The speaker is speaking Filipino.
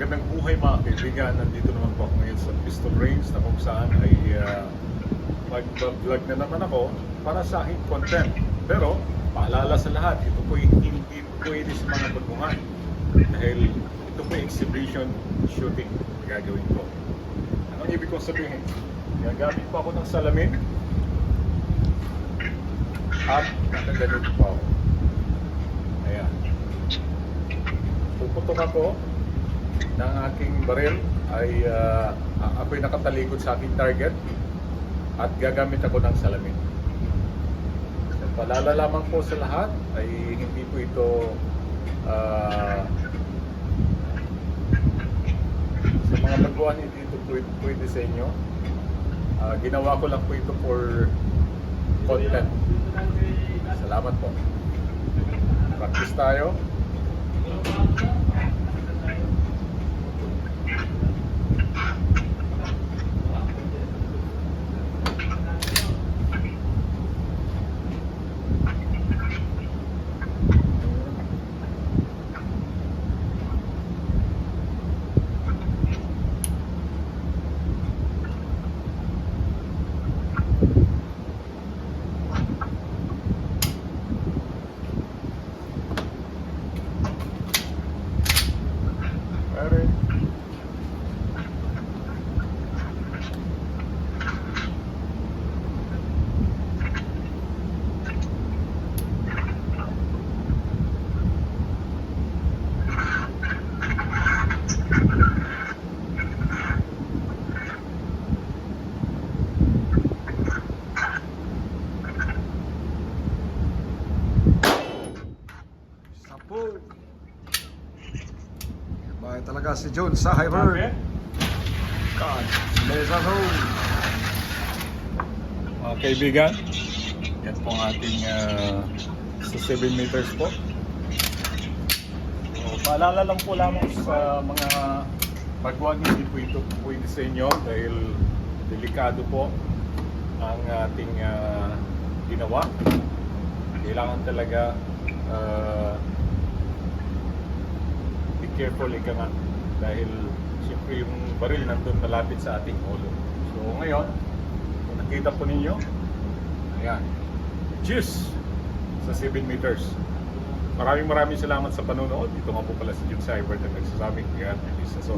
Magandang buhay mga kaibigan. Nandito naman po ako ngayon sa Pistol Range na kung saan ay uh, mag-vlog na naman ako para sa aking content. Pero paalala sa lahat, ito po hindi pwede sa mga bagungan. Dahil ito po exhibition shooting gagawin ko. Anong ibig kong sabihin? Gagamit po ako ng salamin at nakaganito po ako. Ayan. Puputok ako ng aking baril ay uh, ako'y nakatalikod sa aking target at gagamit ako ng salamin. So, paalala lamang po sa lahat ay hindi po ito ah, sa mga baguhan hindi ito pwede, sa inyo. Ah, ginawa ko lang po ito for content. Salamat po. Practice tayo. Sampu. Bahay talaga si John sa. Sabi? God, bless us all. Mga kaibigan, yan po ang ating ah, sa 7 meters po. So, paalala lang po lamang sa mga pagwag hindi po ito pwede sa inyo dahil delikado po ang ating ah, ginawa. Kailangan talaga be careful ika nga dahil siyempre yung baril nandun malapit sa ating ulo. So ngayon, kung nakita po ninyo, ayan, cheers sa 7 meters. Maraming maraming salamat sa panonood. Ito nga po pala si Jun Cyber na nagsasabing, ayan, Elisa So,